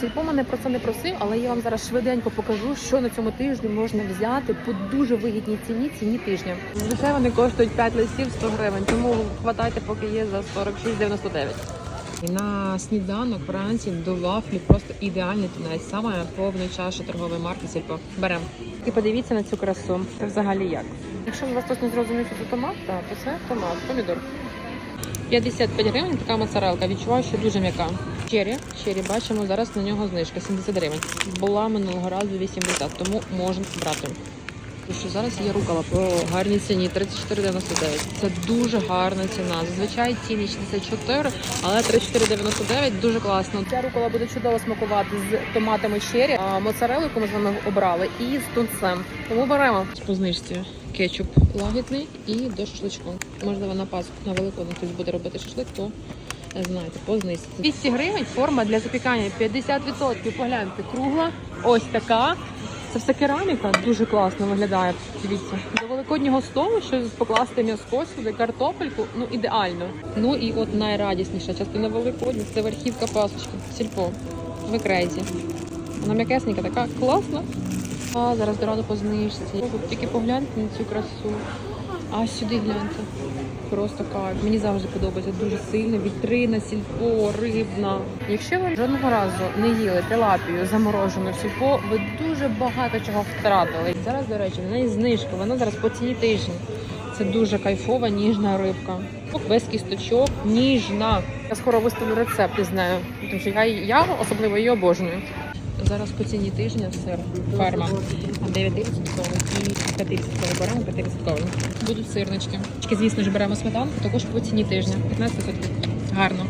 Сільпо мене про це не просив, але я вам зараз швиденько покажу, що на цьому тижні можна взяти по дуже вигідній ціні ціні тижня. Зазвичай вони коштують 5 листів 100 гривень, тому хватайте, поки є за 46,99. І на сніданок вранці до вафлі просто ідеальний тунець, саме повна чаша торгової марки Сільпо. Беремо. І подивіться на цю красу. Це взагалі як. Якщо у вас хтось не зрозумів, що це томат, то це томат, помідор. 55 гривень така моцарелка. Відчуваю, що дуже м'яка. Чері, чері, бачимо, зараз на нього знижка 70 гривень. Була минулого разу 80, тому можна брати. Тому що зараз є рукава по гарній ціні 34,99. Це дуже гарна ціна. Зазвичай ціни 64, але 34,99 дуже класно. Ця рукава буде чудово смакувати з томатами чері, а моцарелу, яку ми з вами обрали, і з тунцем. Тому беремо по знижці кетчуп лагідний і до шашличку. Можливо, на Пасху на Великодень хтось буде робити шашлик, то знаєте, по знижці. 200 гривень форма для запікання 50%. Погляньте, кругла, ось така. Це все кераміка, дуже класно виглядає. Дивіться, до великоднього столу, що покласти м'яско сюди, картопельку, ну ідеально. Ну і от найрадісніша частина Великодня це верхівка пасочки. Сільпо. Ви крейзі. Вона м'якесненька така класна. А зараз дорога по знижці. Тільки погляньте на цю красу. А сюди гляньте. Просто кайф. Мені завжди подобається дуже сильно. Вітрина, сільпо, рибна. Якщо ви жодного разу не їли тилапію заморожену в сільпо, ви дуже багато чого втратили. Зараз, до речі, в неї знижка. Вона зараз по ціні тижні. Це дуже кайфова, ніжна рибка. Без кісточок, ніжна. Я скоро виставлю рецепт із нею, тому що я, я особливо її обожнюю. Зараз по ціні тижня сир ферма 9% і 5% беремо 5%. Будуть сирнички. Звісно ж, беремо сметанку, також по ціні тижня 15%. Гарно.